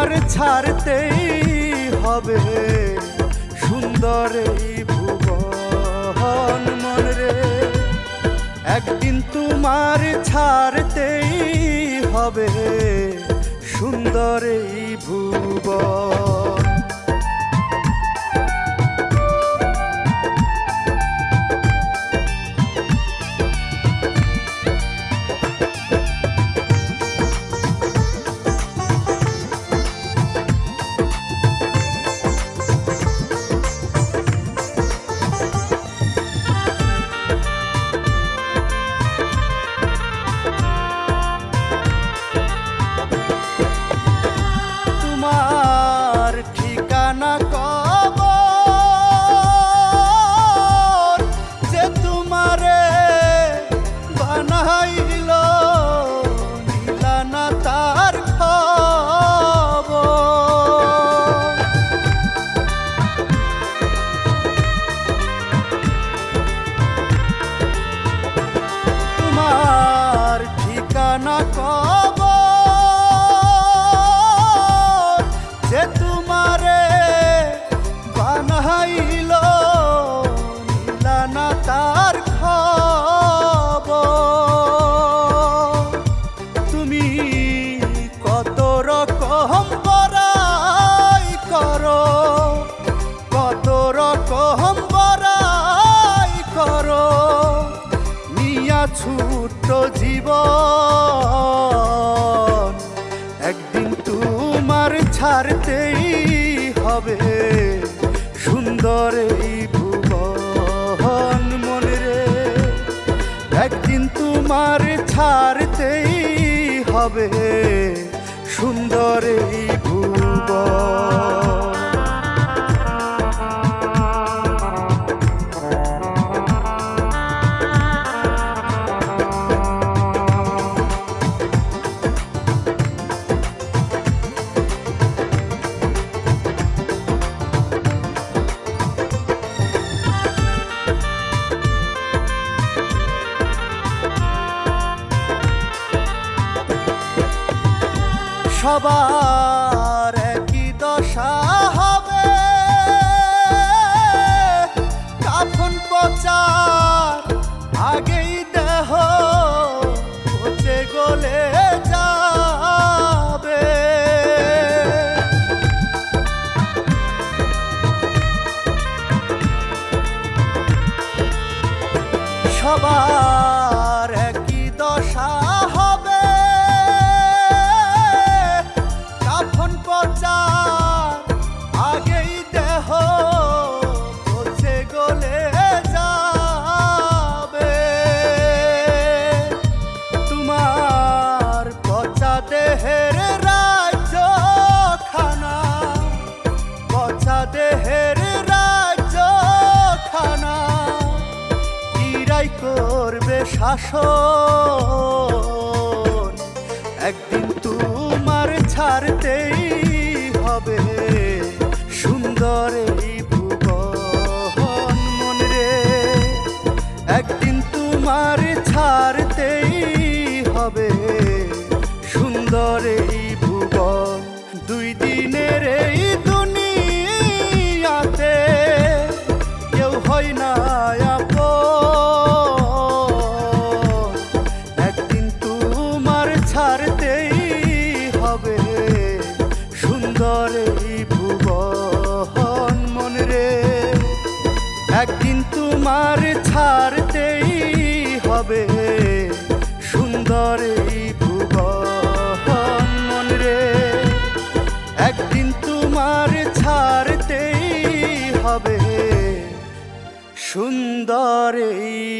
আর ছাড়তেই হবে সুন্দর এই ভুবন মন রে। একদিন তোমার ছাড়তেই হবে সুন্দর এই ভুবন। বানাইল ছাড়তেই হবে সুন্দর এই ভুবন মনে রে একদিন তোমার ছাড়তেই হবে সুন্দর এই সবার একই দশা হবে। কাফন পচার আগেই দেহের রাজ্য খানা পচা দেহের রাজ্য খানা কিরাই করবে শাসন? একদিন তোমার ছাড়তেই হবে সুন্দর এই ভুবন মন রে একদিন তোমার ছাড়তেই হবে এই ভুবন, দুই দিনের এই দুনিয়াতে কেউ হয় না একদিন তোমার ছাড়তেই হবে সুন্দর এই ভুবন মন রে। একদিন তোমার ছাড়তেই সুন্দর এই